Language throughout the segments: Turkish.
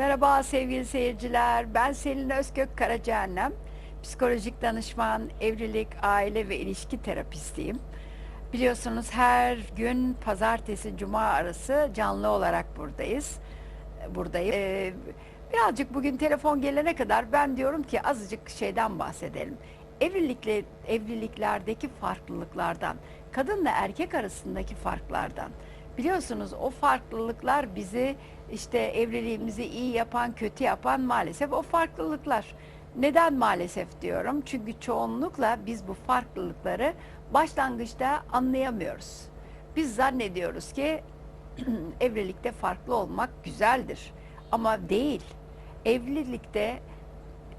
Merhaba sevgili seyirciler. Ben Selin Özkök Karacaannem. Psikolojik danışman, evlilik, aile ve ilişki terapistiyim. Biliyorsunuz her gün pazartesi cuma arası canlı olarak buradayız. Buradayım. Ee, birazcık bugün telefon gelene kadar ben diyorum ki azıcık şeyden bahsedelim. Evlilikle evliliklerdeki farklılıklardan, kadınla erkek arasındaki farklardan. Biliyorsunuz o farklılıklar bizi işte evliliğimizi iyi yapan, kötü yapan maalesef o farklılıklar. Neden maalesef diyorum? Çünkü çoğunlukla biz bu farklılıkları başlangıçta anlayamıyoruz. Biz zannediyoruz ki evlilikte farklı olmak güzeldir. Ama değil. Evlilikte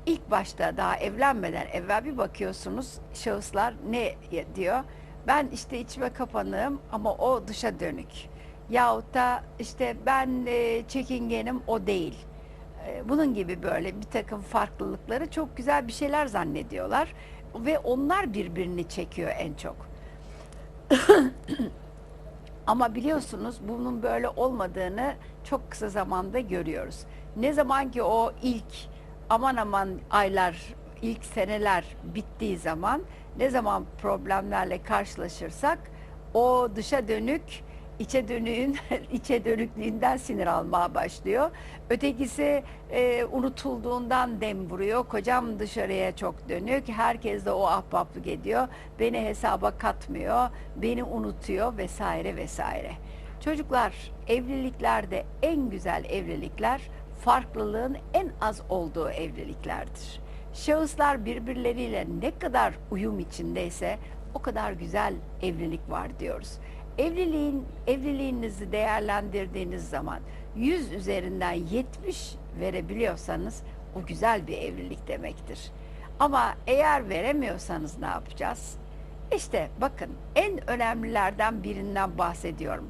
ilk başta daha evlenmeden evvel bir bakıyorsunuz şahıslar ne diyor? Ben işte içime kapanığım ama o dışa dönük. Yahut da işte ben e, çekingenim o değil. E, bunun gibi böyle bir takım farklılıkları çok güzel bir şeyler zannediyorlar. Ve onlar birbirini çekiyor en çok. Ama biliyorsunuz bunun böyle olmadığını çok kısa zamanda görüyoruz. Ne zaman ki o ilk aman aman aylar, ilk seneler bittiği zaman ne zaman problemlerle karşılaşırsak o dışa dönük içe dönüğün içe dönüklüğünden sinir almaya başlıyor. Ötekisi e, unutulduğundan dem vuruyor. Kocam dışarıya çok dönük. Herkes de o ahbaplık ediyor. Beni hesaba katmıyor. Beni unutuyor vesaire vesaire. Çocuklar evliliklerde en güzel evlilikler farklılığın en az olduğu evliliklerdir. Şahıslar birbirleriyle ne kadar uyum içindeyse o kadar güzel evlilik var diyoruz. Evliliğin evliliğinizi değerlendirdiğiniz zaman 100 üzerinden 70 verebiliyorsanız o güzel bir evlilik demektir. Ama eğer veremiyorsanız ne yapacağız? İşte bakın en önemlilerden birinden bahsediyorum.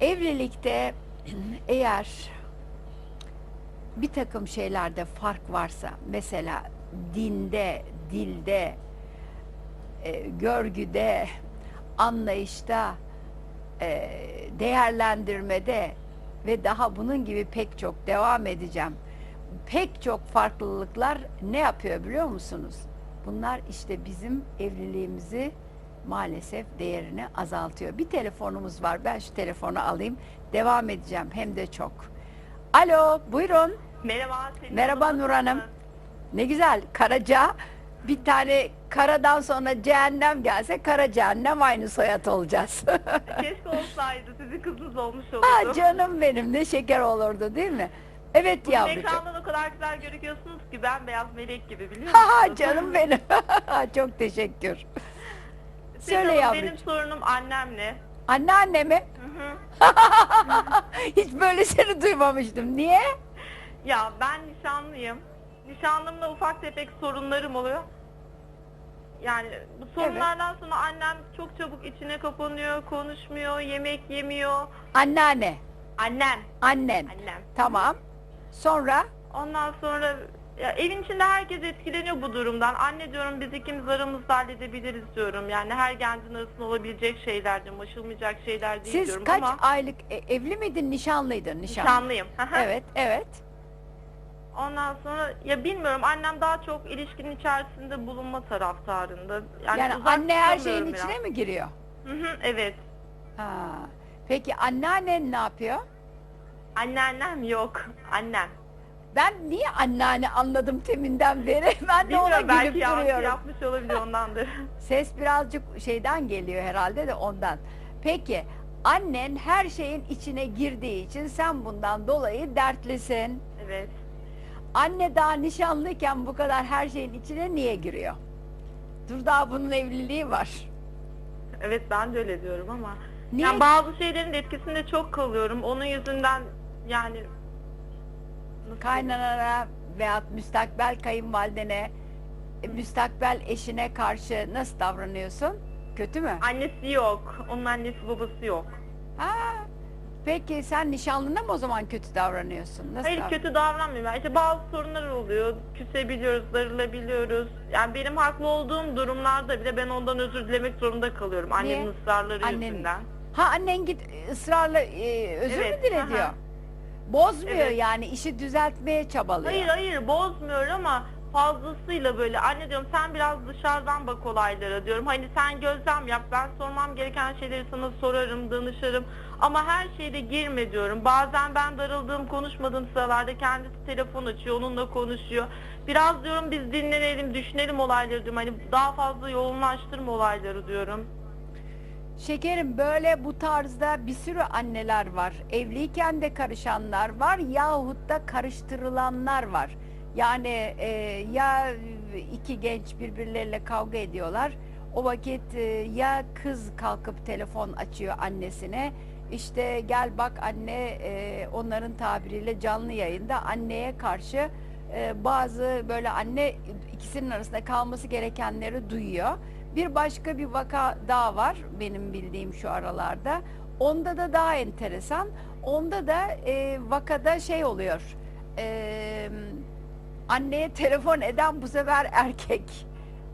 Evlilikte eğer bir takım şeylerde fark varsa mesela dinde, dilde, e, görgüde, anlayışta, e, değerlendirmede ve daha bunun gibi pek çok devam edeceğim. Pek çok farklılıklar ne yapıyor biliyor musunuz? Bunlar işte bizim evliliğimizi maalesef değerini azaltıyor. Bir telefonumuz var. Ben şu telefonu alayım. Devam edeceğim hem de çok. Alo, buyurun. Merhaba. Selin Merhaba Nur Hanım. Ne güzel. Karaca bir tane karadan sonra cehennem gelse kara cehennem aynı soyad olacağız. Keşke olsaydı. Sizin kızınız olmuş olurdu. ha canım benim ne şeker olurdu değil mi? Evet Bugün yavrucuğum. ekrandan o kadar güzel gözüküyorsunuz ki ben beyaz melek gibi biliyor Ha ha musunuz? canım benim. Çok teşekkür. Selin Söyle Hanım, yavrucuğum. Benim sorunum annemle. Anneanne mi? Hı hı. Hiç böyle seni duymamıştım. Niye? Ya ben nişanlıyım. Nişanlımla ufak tefek sorunlarım oluyor. Yani bu sorunlardan sonra annem çok çabuk içine kapanıyor, konuşmuyor, yemek yemiyor. Anneanne. Annem, Annen. annem. Tamam. Sonra? Ondan sonra ya evin içinde herkes etkileniyor bu durumdan. Anne diyorum biz ikimiz aramızda halledebiliriz diyorum. Yani her gencin arasında olabilecek şeylerdir, aşılmayacak şeyler değil Siz diyorum kaç ama aylık e, evli miydin, nişanlıydın? Nişanlı. nişanlıyım. Evet, evet. Ondan sonra ya bilmiyorum annem daha çok ilişkinin içerisinde bulunma taraftarında. Yani, Yani, uzak anne her şeyin tutamıyorum içine mi giriyor? biraz. Hı hı, evet. Ha. Peki anneannen ne yapıyor? Anneannem yok. Annem. Ben niye anneanne anladım teminden beri? Ben de ona Bilmiyorum belki gülüp yankı duruyorum. yapmış olabilir ondandır. Ses birazcık şeyden geliyor herhalde de ondan. Peki annen her şeyin içine girdiği için sen bundan dolayı dertlisin. evet. Anne daha nişanlıyken bu kadar her şeyin içine niye giriyor? Dur daha bunun evliliği var. Evet ben de öyle diyorum ama. Niye? Yani bazı şeylerin de etkisinde çok kalıyorum. Onun yüzünden yani Kaynanana veyahut müstakbel kayınvalidene, e, müstakbel eşine karşı nasıl davranıyorsun? Kötü mü? Annesi yok. Onun annesi babası yok. Ha, peki sen nişanlına mı o zaman kötü davranıyorsun? Nasıl Hayır davran- kötü davranmıyorum. İşte bazı sorunlar oluyor. Küsebiliyoruz, darılabiliyoruz. Yani benim haklı olduğum durumlarda bile ben ondan özür dilemek zorunda kalıyorum. Annemin Niye? ısrarları Annen- yüzünden. Ha annen git ısrarla e, özür Evet, mü dile aha. diyor? Bozmuyor Evet. yani işi düzeltmeye çabalıyor. Hayır hayır bozmuyor ama fazlasıyla böyle anne diyorum sen biraz dışarıdan bak olaylara diyorum. Hani sen gözlem yap ben sormam gereken şeyleri sana sorarım danışırım ama her şeyde girme diyorum. Bazen ben darıldığım konuşmadığım sıralarda kendisi telefon açıyor onunla konuşuyor. Biraz diyorum biz dinlenelim düşünelim olayları diyorum. Hani daha fazla yoğunlaştırma olayları diyorum. Şekerim böyle bu tarzda bir sürü anneler var. Evliyken de karışanlar var yahut da karıştırılanlar var. Yani e, ya iki genç birbirleriyle kavga ediyorlar. O vakit e, ya kız kalkıp telefon açıyor annesine. İşte gel bak anne e, onların tabiriyle canlı yayında anneye karşı e, bazı böyle anne ikisinin arasında kalması gerekenleri duyuyor. Bir başka bir vaka daha var benim bildiğim şu aralarda. Onda da daha enteresan. Onda da e, vakada şey oluyor. E, anneye telefon eden bu sefer erkek.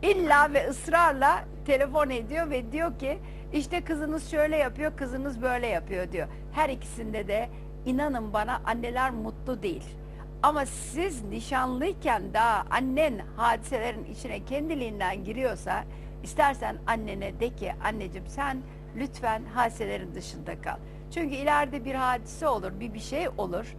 İlla ve ısrarla telefon ediyor ve diyor ki işte kızınız şöyle yapıyor, kızınız böyle yapıyor diyor. Her ikisinde de inanın bana anneler mutlu değil. Ama siz nişanlıyken daha annen hadiselerin içine kendiliğinden giriyorsa istersen annene de ki anneciğim sen lütfen hadiselerin dışında kal. Çünkü ileride bir hadise olur, bir bir şey olur.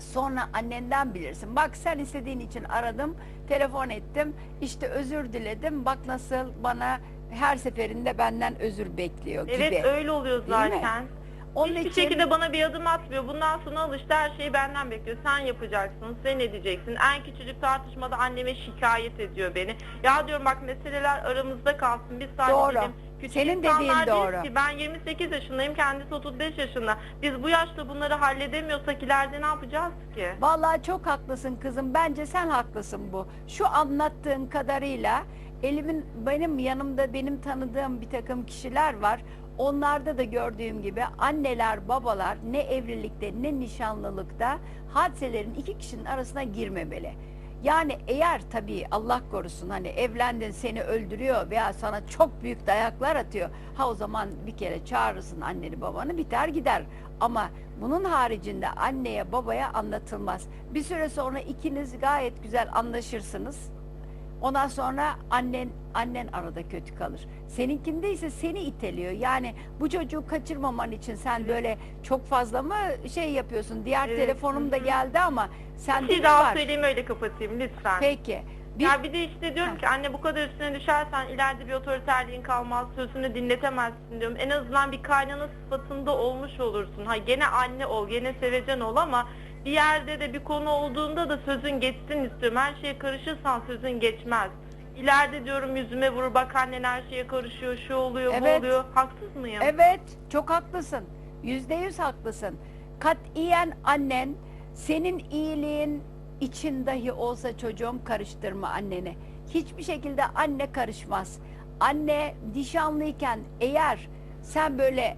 Sonra annenden bilirsin. Bak sen istediğin için aradım, telefon ettim, işte özür diledim. Bak nasıl bana her seferinde benden özür bekliyor gibi. Evet öyle oluyor mi? zaten. Onun Hiçbir için şekilde bana bir adım atmıyor. Bundan sonra al işte her şeyi benden bekliyor. Sen yapacaksın, sen edeceksin. En küçücük tartışmada anneme şikayet ediyor beni. Ya diyorum bak meseleler aramızda kalsın. Biz sadece Doğru. dedim, Küçük Senin insanlar dediğin doğru. Ki. Ben 28 yaşındayım, kendisi 35 yaşında. Biz bu yaşta bunları halledemiyorsak ileride ne yapacağız ki? Vallahi çok haklısın kızım. Bence sen haklısın bu. Şu anlattığın kadarıyla elimin benim yanımda benim tanıdığım bir takım kişiler var. Onlarda da gördüğüm gibi anneler, babalar ne evlilikte ne nişanlılıkta hadiselerin iki kişinin arasına girmemeli. Yani eğer tabii Allah korusun hani evlendin seni öldürüyor veya sana çok büyük dayaklar atıyor. Ha o zaman bir kere çağırırsın anneni babanı biter gider. Ama bunun haricinde anneye babaya anlatılmaz. Bir süre sonra ikiniz gayet güzel anlaşırsınız. Ondan sonra annen annen arada kötü kalır. Seninkinde ise seni iteliyor. Yani bu çocuğu kaçırmaman için sen böyle çok fazla mı şey yapıyorsun? Diğer Evet, telefonum da geldi ama sen Bir de daha var. söyleyeyim öyle kapatayım lütfen. Peki. Bir, Ya bir de işte diyorum ki anne bu kadar üstüne düşersen ileride bir otoriterliğin kalmaz, sözünü dinletemezsin diyorum. En azından bir kaynana sıfatında olmuş olursun. Ha gene anne ol, gene sevecen ol ama bir yerde de bir konu olduğunda da sözün geçsin istiyorum. Her şeye karışırsan sözün geçmez. İleride diyorum yüzüme vurur bak annen her şeye karışıyor, şu oluyor, Evet. bu oluyor. Haksız mıyım? Evet, çok haklısın. Yüzde yüz haklısın. Katiyen annen senin iyiliğin için dahi olsa çocuğum karıştırma annene. Hiçbir şekilde anne karışmaz. Anne nişanlıyken eğer sen böyle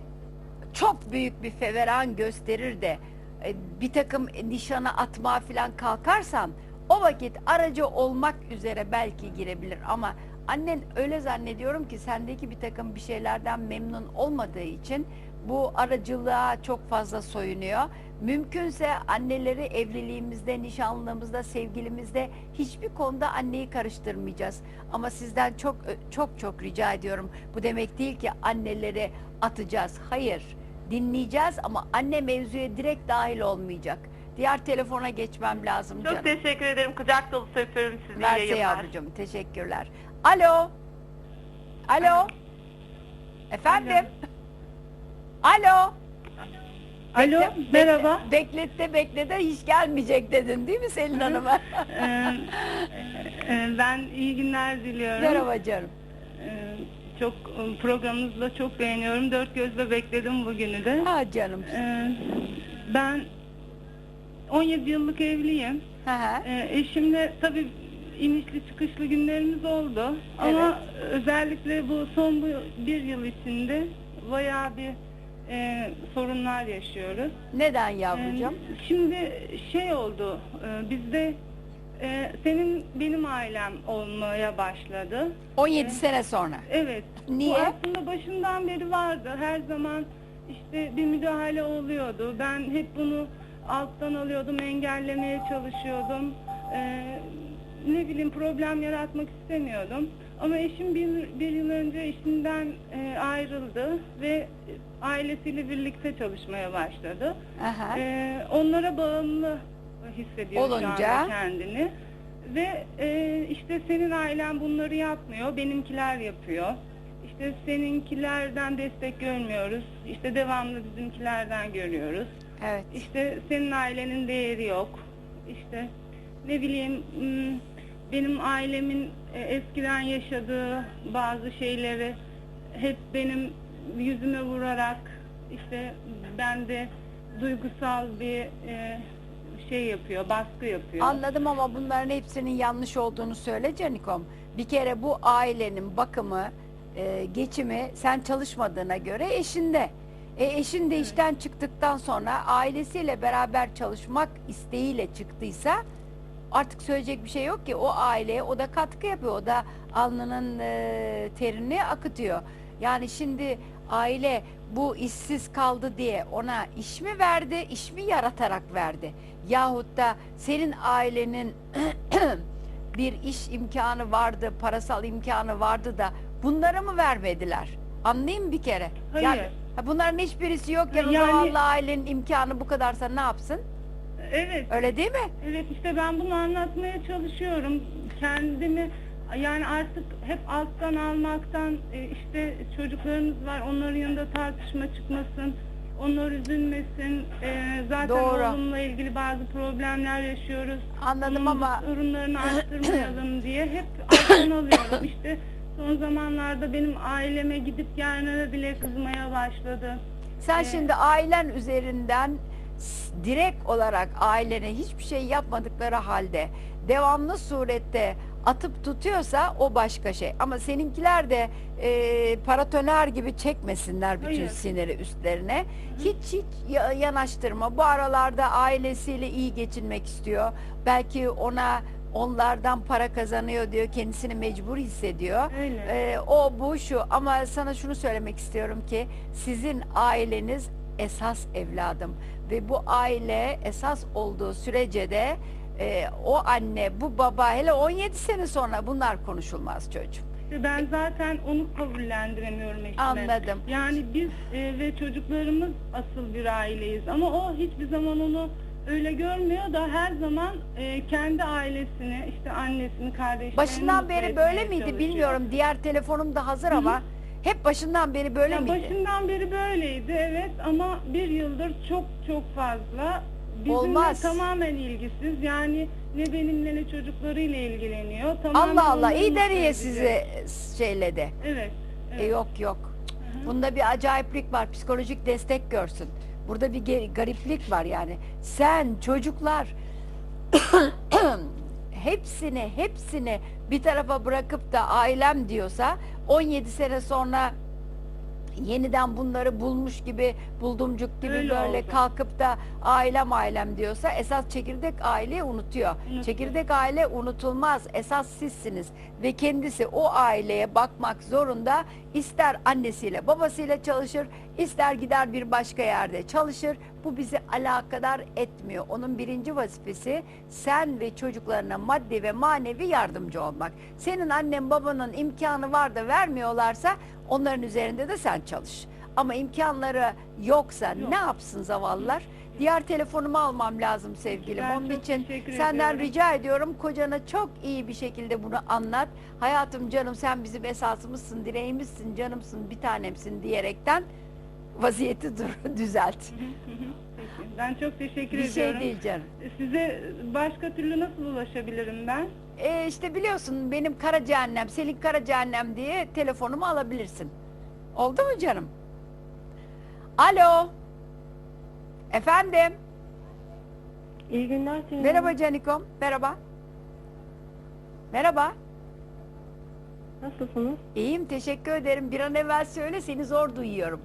çok büyük bir feveran gösterir de bir takım nişana atmaya falan kalkarsan o vakit aracı olmak üzere belki girebilir ama annen öyle zannediyorum ki sendeki bir takım bir şeylerden memnun olmadığı için bu aracılığa çok fazla soyunuyor. Mümkünse anneleri evliliğimizde, nişanlığımızda, sevgilimizde hiçbir konuda anneyi karıştırmayacağız. Ama sizden çok çok çok rica ediyorum. Bu demek değil ki anneleri atacağız. Hayır. Dinleyeceğiz ama anne mevzuya direkt dahil olmayacak. Diğer telefona geçmem lazım Çok canım. teşekkür ederim. Kucak dolusu öpüyorum sizi. İyi Mersi yayınlar. yavrucuğum. Teşekkürler. Alo. Alo. Efendim. Alo. Alo, Bekle- merhaba. Bekle, beklette beklete hiç gelmeyecek dedin değil mi Selin Hanım'a? Ee, e, ben iyi günler diliyorum. Merhaba canım. Ee, çok programınızı da çok beğeniyorum. Dört gözle bekledim bugünü de. Ha canım. Ee, ben 17 yıllık evliyim. Hı. Ee, eşimle tabii inişli çıkışlı günlerimiz oldu. Ama özellikle bu son bu bir yıl içinde bayağı bir e, sorunlar yaşıyoruz. Neden yavrucuğum? Ee, Şimdi şey oldu, e, bizde e, senin benim ailem olmaya başladı. 17 sene sonra. Evet. Niye? Bu aslında başından beri vardı. Her zaman işte bir müdahale oluyordu. Ben hep bunu alttan alıyordum, engellemeye çalışıyordum. Ee, ne bileyim problem yaratmak istemiyordum. Ama eşim bir, bir yıl önce işinden e, ayrıldı ve ailesiyle birlikte çalışmaya başladı. Aha. Ee, onlara bağımlı hissediyor şu Olunca? anda kendini. Ve e, işte senin ailen bunları yapmıyor, benimkiler yapıyor. İşte seninkilerden destek görmüyoruz. İşte devamlı bizimkilerden görüyoruz. Evet. İşte senin ailenin değeri yok. İşte ne bileyim benim ailemin e, eskiden yaşadığı bazı şeyleri hep benim yüzüme vurarak işte bende duygusal bir e, şey yapıyor, baskı yapıyor. Anladım ama bunların hepsinin yanlış olduğunu söyle Canikom. Bir kere bu ailenin bakımı, e, geçimi sen çalışmadığına göre eşinde. E, eşin de işten çıktıktan sonra ailesiyle beraber çalışmak isteğiyle çıktıysa artık söyleyecek bir şey yok ki. O aileye o da katkı yapıyor. O da alnının e, terini akıtıyor. Yani şimdi aile bu işsiz kaldı diye ona iş mi verdi, iş mi yaratarak verdi? Yahut da senin ailenin bir iş imkanı vardı, parasal imkanı vardı da bunları mı vermediler? Anlayayım bir kere. Hayır. Yani, bunların hiçbirisi yok ya Yani- zavallı ailenin imkanı bu kadarsa ne yapsın? Evet. Öyle değil mi? Evet işte ben bunu anlatmaya çalışıyorum. Kendimi yani artık hep alttan almaktan e, işte çocuklarımız var onların yanında tartışma çıkmasın. Onlar üzülmesin. E, zaten Doğru. oğlumla ilgili bazı problemler yaşıyoruz. Anladım Onun ama sorunlarını arttırmayalım diye hep alttan alıyorum. İşte son zamanlarda benim aileme gidip gelmeme bile kızmaya başladı. sen Evet. şimdi ailen üzerinden direkt olarak ailene hiçbir şey yapmadıkları halde devamlı surette atıp tutuyorsa o başka şey. Ama seninkiler de e, paratoner gibi çekmesinler bütün Hayır. siniri üstlerine. Hiç hiç ya- yanaştırma. Bu aralarda ailesiyle iyi geçinmek istiyor. Belki ona onlardan para kazanıyor diyor. Kendisini mecbur hissediyor. Öyle. Ee, o bu şu ama sana şunu söylemek istiyorum ki sizin aileniz esas evladım ve bu aile esas olduğu sürece de e, o anne bu baba hele 17 sene sonra bunlar konuşulmaz çocuğum. İşte ben zaten onu kabullendiremiyorum eşime. Anladım. Yani biz e, ve çocuklarımız asıl bir aileyiz ama o hiçbir zaman onu öyle görmüyor da her zaman e, kendi ailesini işte annesini kardeşlerini Başından beri böyle miydi çalışıyor. bilmiyorum. Diğer telefonum da hazır Hı hı. ama hep başından beri böyle Ya miydi? başından beri böyleydi evet ama bir yıldır çok çok fazla bizimle Olmaz. tamamen ilgisiz yani ne benimle ne çocuklarıyla ilgileniyor. Tamamen Allah Allah iyi deniye edecek. sizi e, şeyledi. Evet. E, evet. yok yok. Hı hı. Bunda bir acayiplik var. Psikolojik destek görsün. Burada bir gariplik var yani. Sen çocuklar hepsini hepsini bir tarafa bırakıp da ailem diyorsa 17 sene sonra yeniden bunları bulmuş gibi buldumcuk gibi Öyle böyle oldu. kalkıp da ailem ailem diyorsa esas çekirdek aileyi unutuyor. Unutuyor. Çekirdek aile unutulmaz. Esas sizsiniz ve kendisi o aileye bakmak zorunda. İster annesiyle babasıyla çalışır, ister gider bir başka yerde çalışır. Bu bizi alakadar etmiyor. Onun birinci vazifesi sen ve çocuklarına maddi ve manevi yardımcı olmak. Senin annen babanın imkanı var da vermiyorlarsa onların üzerinde de sen çalış. Ama imkanları yoksa Yok. ne yapsın zavallılar? Diğer telefonumu almam lazım sevgilim. Ben Onun için senden ediyorum. rica ediyorum kocana çok iyi bir şekilde bunu anlat. Hayatım canım sen bizim esasımızsın, direğimizsin, canımsın, bir tanemsin diyerekten vaziyeti dur, düzelt. Peki. Ben çok teşekkür bir ediyorum. şey değil canım. Size başka türlü nasıl ulaşabilirim ben? E işte biliyorsun benim kara cehennem, Selin kara cehennem diye telefonumu alabilirsin. Oldu mu canım? Alo. Efendim. İyi günler Selin Merhaba. Canikom. Merhaba. Merhaba. Nasılsınız? İyiyim teşekkür ederim. Bir an evvel söyle seni zor duyuyorum.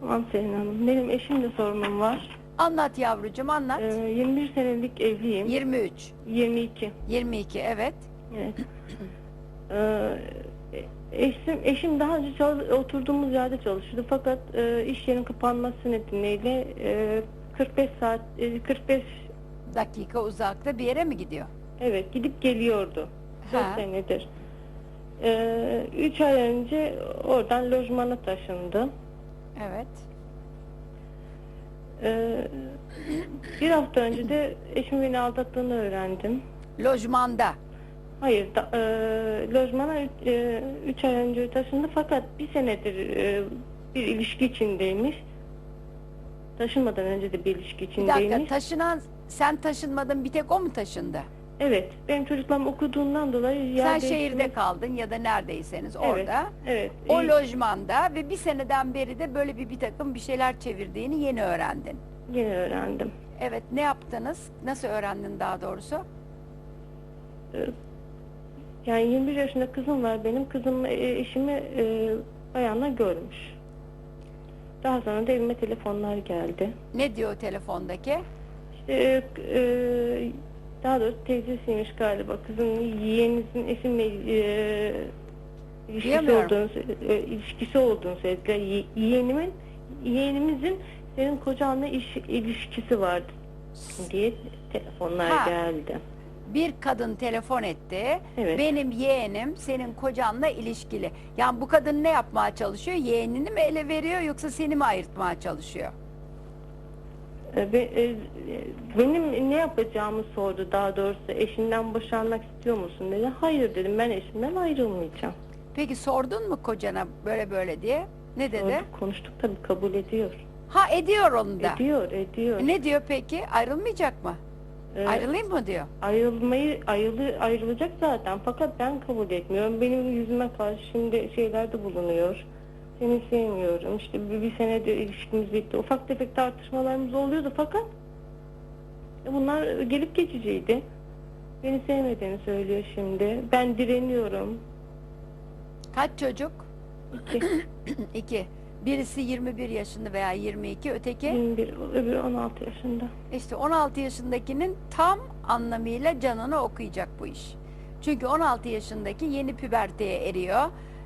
Tamam Selin Hanım. Benim eşimle sorunum var. Anlat yavrucuğum anlat. Ee, 21 senelik evliyim. 23, 22. 22 evet. Evet. Ee, eşim, eşim daha önce çal- oturduğumuz yerde çalışıyordu. Fakat e, iş yerinin kapanması nedeniyle e, 45 saat, e, 45 Dakika uzakta bir yere mi gidiyor? evet gidip geliyordu. 4 Ha. senedir. 3 ay önce oradan lojmana taşındı. Evet. Ee, bir hafta önce de eşim beni aldattığını öğrendim. Lojmanda. Hayır, da, e, lojmana 3 ay önce taşındı fakat bir senedir e, bir ilişki içindeymiş. Taşınmadan önce de bir ilişki Bir içindeymiş. dakika taşınan sen taşınmadın bir tek o mu taşındı? Evet, benim çocuklarım okuduğundan dolayı yer Sen değiştirmek- şehirde kaldın ya da neredeyseniz orada. Evet. O e, lojmanda ve bir seneden beri de böyle bir bir takım bir şeyler çevirdiğini yeni öğrendin. yeni öğrendim. Evet ne yaptınız? Nasıl öğrendin daha doğrusu? Yani 21 yaşında kızım var benim. Kızım e, eşimi e, görmüş. Daha sonra da evime telefonlar geldi. Ne diyor telefondaki? İşte, e, e, daha doğrusu teyzesiymiş galiba. Kızın yeğeninizin eşimle e, ilişkisi Duyamıyorum. olduğunu, sö- e, ilişkisi olduğunu söylediler. Ye- yeğenimin, yeğenimizin senin kocanla iş, ilişkisi vardı diye telefonlar Ha. geldi. Bir kadın telefon etti. Evet. Benim yeğenim senin kocanla ilişkili. Yani bu kadın ne yapmaya çalışıyor? Yeğenini mi ele veriyor yoksa seni mi ayırtmaya çalışıyor? E, be- e, benim ne yapacağımı sordu daha doğrusu. Eşinden boşanmak istiyor musun dedi. Hayır dedim ben eşimden ayrılmayacağım. Peki sordun mu kocana böyle böyle diye? Ne dedi? Sorduk, konuştuk tabii kabul ediyor. Ha ediyor onu da. Ediyor, ediyor. Ne diyor peki? Ayrılmayacak mı? Ee, Ayrılayım mı diyor. ayrılmayı ayrılı, ayrılacak zaten fakat ben kabul etmiyorum. Benim yüzüme karşı şimdi şeylerde bulunuyor. Seni sevmiyorum. İşte bir, bir senedir ilişkimiz bitti. Ufak tefek tartışmalarımız oluyordu fakat e, bunlar gelip geçiciydi. Beni sevmediğini söylüyor şimdi. Ben direniyorum. Kaç çocuk? İki, İki. Birisi 21 yaşında veya 22, öteki 21, öbürü 16 yaşında. işte 16 yaşındakinin tam anlamıyla canını okuyacak bu iş. Çünkü 16 yaşındaki yeni püberteye eriyor.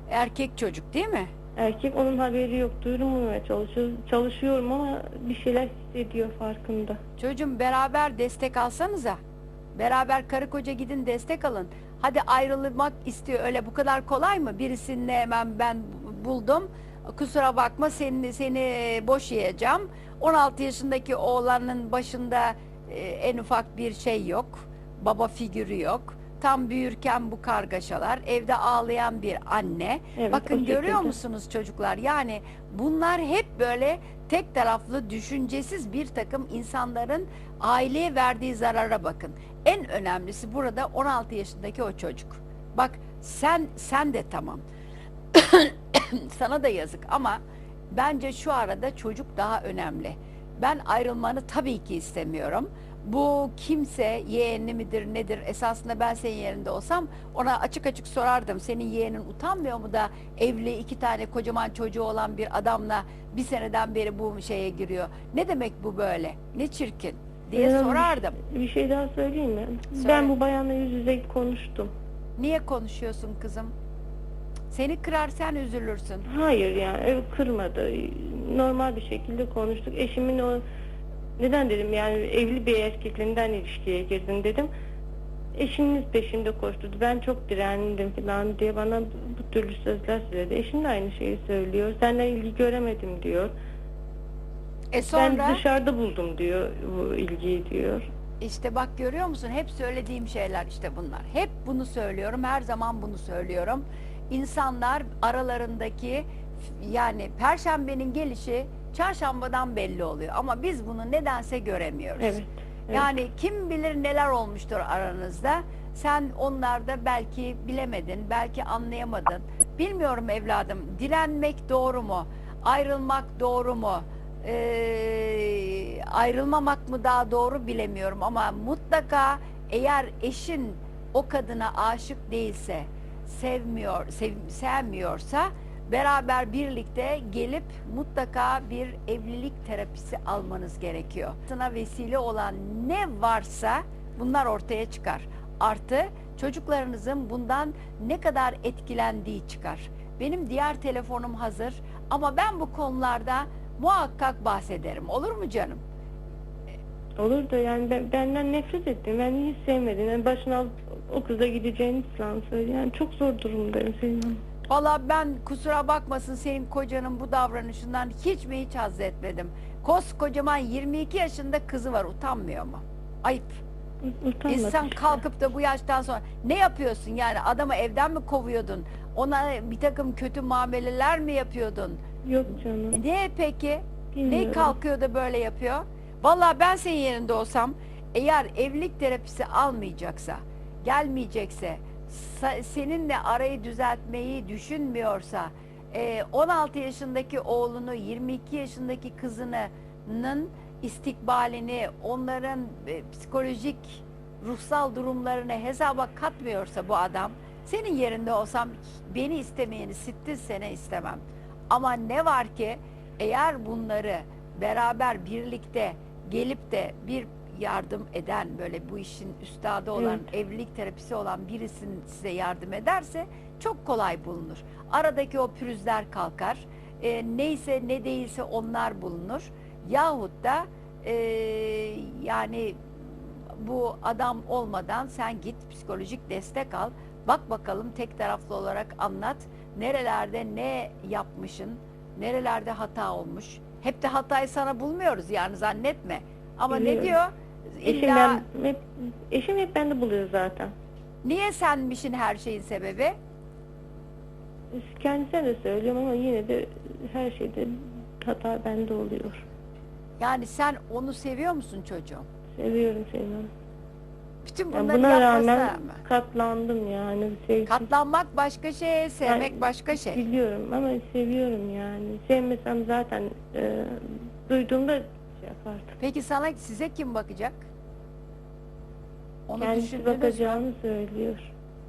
Erkek çocuk değil mi? Erkek onun haberi yok. Duyurmamaya çalışıyor, çalışıyorum ama bir şeyler hissediyor farkında. Çocuğum beraber destek alsanıza. Beraber karı koca gidin destek alın. Hadi ayrılmak istiyor öyle bu kadar kolay mı? Birisini hemen ben buldum. Kusura bakma seni seni boş yiyeceğim. 16 yaşındaki oğlanın başında e, en ufak bir şey yok. Baba figürü yok. Tam büyürken bu kargaşalar, evde ağlayan bir anne. Evet, Bakın görüyor musunuz çocuklar? Yani bunlar hep böyle tek taraflı, düşüncesiz bir takım insanların aileye verdiği zarara bakın. En önemlisi burada 16 yaşındaki o çocuk. Bak sen sen de tamam. Sana da yazık ama bence şu arada çocuk daha önemli. Ben ayrılmanı tabii ki istemiyorum. Bu kimse yeğeni midir nedir esasında ben senin yerinde olsam ona açık açık sorardım. Senin yeğenin utanmıyor mu da evli iki tane kocaman çocuğu olan bir adamla bir seneden beri bu şeye giriyor. Ne demek bu böyle? Ne çirkin diye Ee, sorardım. Bir şey daha söyleyeyim mi? Söyle. Ben bu bayanla yüz yüze konuştum. Niye konuşuyorsun kızım? Seni kırar sen üzülürsün. Hayır yani ev kırmadı. Normal bir şekilde konuştuk. Eşimin o neden dedim yani evli bir erkekle neden ilişkiye girdin dedim. Eşiniz peşimde koşturdu. Ben çok direndim falan diye bana bu türlü sözler söyledi. Eşim de aynı şeyi söylüyor. Senden ilgi göremedim diyor. E sonra Ben dışarıda buldum diyor bu ilgiyi diyor. işte bak görüyor musun? Hep söylediğim şeyler işte bunlar. Hep bunu söylüyorum. Her zaman bunu söylüyorum. İnsanlar aralarındaki yani perşembenin gelişi çarşambadan belli oluyor. Ama biz bunu nedense göremiyoruz. Evet. evet. Yani kim bilir neler olmuştur aranızda. Sen onlarda belki bilemedin, belki anlayamadın. Bilmiyorum evladım, direnmek doğru mu? Ayrılmak doğru mu? Ee, ayrılmamak mı daha doğru bilemiyorum ama mutlaka eğer eşin o kadına aşık değilse, sevmiyor, sev- sevmiyorsa beraber birlikte gelip mutlaka bir evlilik terapisi almanız gerekiyor. Sana vesile olan ne varsa bunlar ortaya çıkar. Artı çocuklarınızın bundan ne kadar etkilendiği çıkar. Benim diğer telefonum hazır ama ben bu konularda muhakkak bahsederim. Olur mu canım? Olur da yani ben, benden nefret ettim. Ben hiç sevmedim. Yani başına o kıza gideceğini falan söyledi. Yani çok zor durumdayım Selin Hanım. Valla ben kusura bakmasın senin kocanın bu davranışından hiç mi hiç haz etmedim. Koskocaman 22 yaşında kızı var utanmıyor mu? Ayıp. Utanmadım İnsan işte. kalkıp da bu yaştan sonra ne yapıyorsun yani adamı evden mi kovuyordun? Ona bir takım kötü muameleler mi yapıyordun? Yok canım. Ne peki? Ne Bilmiyorum. kalkıyor da böyle yapıyor? Vallahi ben senin yerinde olsam eğer evlilik terapisi almayacaksa, gelmeyecekse, seninle arayı düzeltmeyi düşünmüyorsa, e, 16 yaşındaki oğlunu, 22 yaşındaki kızının istikbalini, onların e, psikolojik, ruhsal durumlarını hesaba katmıyorsa bu adam, senin yerinde olsam beni istemeyeni sittin sene istemem. Ama ne var ki eğer bunları beraber birlikte gelip de bir yardım eden böyle bu işin üstadı olan evlilik terapisi olan birisinin size yardım ederse çok kolay bulunur. Aradaki o pürüzler kalkar. E, neyse ne değilse onlar bulunur. Yahut da e, yani bu adam olmadan sen git psikolojik destek al. Bak bakalım tek taraflı olarak anlat. Nerelerde ne yapmışın, nerelerde hata olmuş. Hep de hatayı sana bulmuyoruz yani zannetme. Ama ne Biliyorum. diyor? Eşim, İlla ben, hep, eşim hep bende buluyor zaten. niye senmişin her şeyin sebebi? Kendisine de söylüyorum ama yine de her şeyde hata bende oluyor. Yani sen onu seviyor musun çocuğum? Seviyorum Hanım. Bütün Yani bunları buna yapmasına rağmen rağmen. katlandım yani. Sevgi, Katlanmak başka şey, sevmek Yani başka şey. Biliyorum ama seviyorum yani. Sevmesem zaten e, duyduğumda yapardım. Peki sana size kim bakacak? Onu Kendisi düşündünüz mü? bakacağını söylüyor.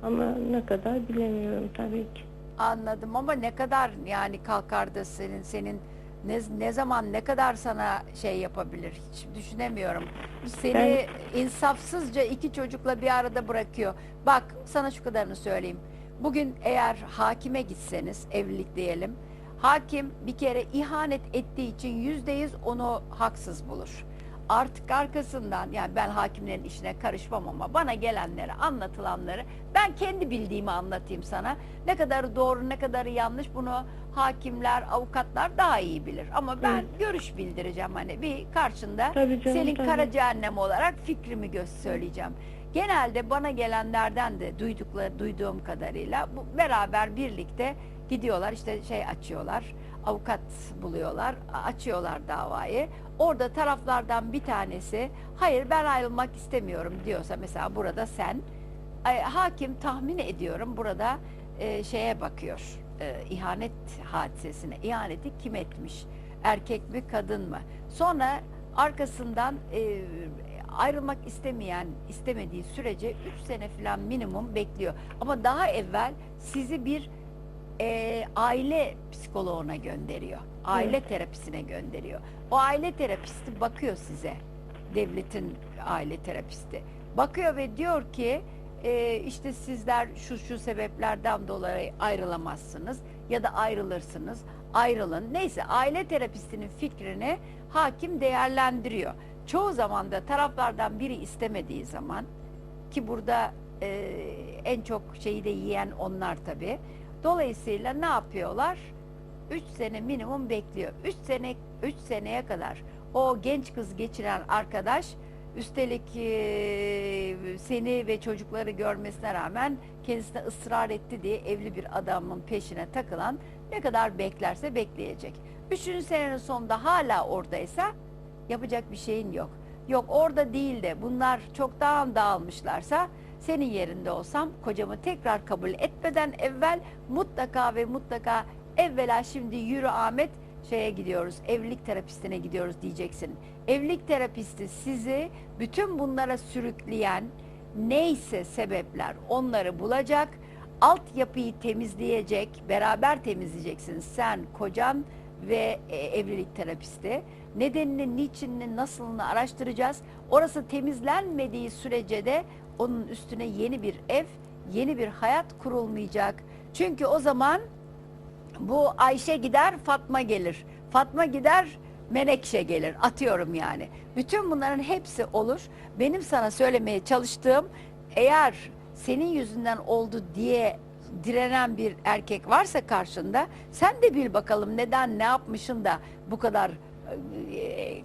Ama ne kadar bilemiyorum tabii ki. Anladım ama ne kadar yani kalkar da senin senin ne, ne zaman ne kadar sana şey yapabilir hiç düşünemiyorum. Seni insafsızca iki çocukla bir arada bırakıyor. Bak sana şu kadarını söyleyeyim. Bugün eğer hakime gitseniz evlilik diyelim. Hakim bir kere ihanet ettiği için yüzde yüz onu haksız bulur. Artık arkasından yani ben hakimlerin işine karışmam ama bana gelenleri anlatılanları ben kendi bildiğimi anlatayım sana. Ne kadar doğru ne kadar yanlış bunu hakimler avukatlar daha iyi bilir. Ama ben Evet. görüş bildireceğim hani bir karşında Tabii canım, Selin tabii. Karacaannem olarak fikrimi göz söyleyeceğim. Genelde bana gelenlerden de duydukları duyduğum kadarıyla bu beraber birlikte gidiyorlar işte şey açıyorlar avukat buluyorlar açıyorlar davayı. Orada taraflardan bir tanesi hayır ben ayrılmak istemiyorum diyorsa mesela burada sen hakim tahmin ediyorum burada e, şeye bakıyor e, ihanet hadisesine. İhaneti kim etmiş? Erkek mi kadın mı? Sonra arkasından e, ayrılmak istemeyen istemediği sürece 3 sene falan minimum bekliyor. Ama daha evvel sizi bir e, aile psikoloğuna gönderiyor. Aile Evet. terapisine gönderiyor. O aile terapisti bakıyor size. Devletin aile terapisti. Bakıyor ve diyor ki e, işte sizler şu şu sebeplerden dolayı ayrılamazsınız ya da ayrılırsınız. Ayrılın. Neyse aile terapistinin fikrini hakim değerlendiriyor. Çoğu zaman da taraflardan biri istemediği zaman ki burada e, en çok şeyi de yiyen onlar tabii. Dolayısıyla ne yapıyorlar? 3 sene minimum bekliyor. 3 sene 3 seneye kadar o genç kız geçiren arkadaş üstelik e, seni ve çocukları görmesine rağmen kendisine ısrar etti diye evli bir adamın peşine takılan ne kadar beklerse bekleyecek. Üçüncü senenin sonunda hala oradaysa yapacak bir şeyin yok. Yok orada değil de bunlar çoktan dağılmışlarsa senin yerinde olsam kocamı tekrar kabul etmeden evvel mutlaka ve mutlaka evvela şimdi yürü Ahmet şeye gidiyoruz evlilik terapistine gidiyoruz diyeceksin. Evlilik terapisti sizi bütün bunlara sürükleyen neyse sebepler onları bulacak altyapıyı temizleyecek beraber temizleyeceksiniz sen kocan ve e, evlilik terapisti nedenini niçinini nasılını araştıracağız orası temizlenmediği sürece de onun üstüne yeni bir ev yeni bir hayat kurulmayacak çünkü o zaman bu Ayşe gider Fatma gelir Fatma gider menekşe gelir. Atıyorum yani. Bütün bunların hepsi olur. Benim sana söylemeye çalıştığım eğer senin yüzünden oldu diye direnen bir erkek varsa karşında sen de bil bakalım neden ne yapmışın da bu kadar e,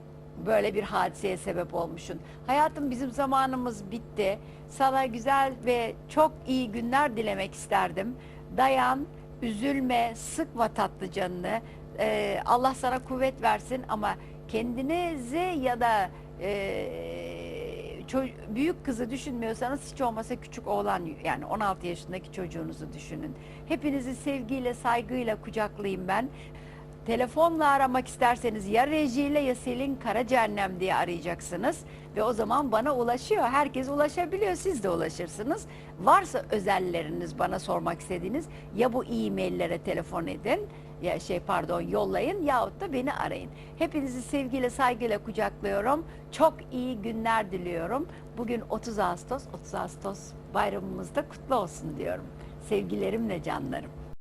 böyle bir hadiseye sebep olmuşsun. Hayatım bizim zamanımız bitti. Sana güzel ve çok iyi günler dilemek isterdim. Dayan, üzülme, sıkma tatlı canını. Ee, Allah sana kuvvet versin ama kendinizi ya da e, büyük kızı düşünmüyorsanız hiç olmasa küçük oğlan yani 16 yaşındaki çocuğunuzu düşünün. Hepinizi sevgiyle, saygıyla kucaklayayım ben. Telefonla aramak isterseniz ya rejiyle ya Selin Karacehennem diye arayacaksınız ve o zaman bana ulaşıyor. Herkes ulaşabiliyor. Siz de ulaşırsınız. Varsa özelleriniz bana sormak istediğiniz ya bu e-maillere telefon edin ya şey pardon yollayın yahut da beni arayın. Hepinizi sevgiyle saygıyla kucaklıyorum. Çok iyi günler diliyorum. Bugün 30 Ağustos, 30 Ağustos bayramımız da kutlu olsun diyorum. Sevgilerimle canlarım.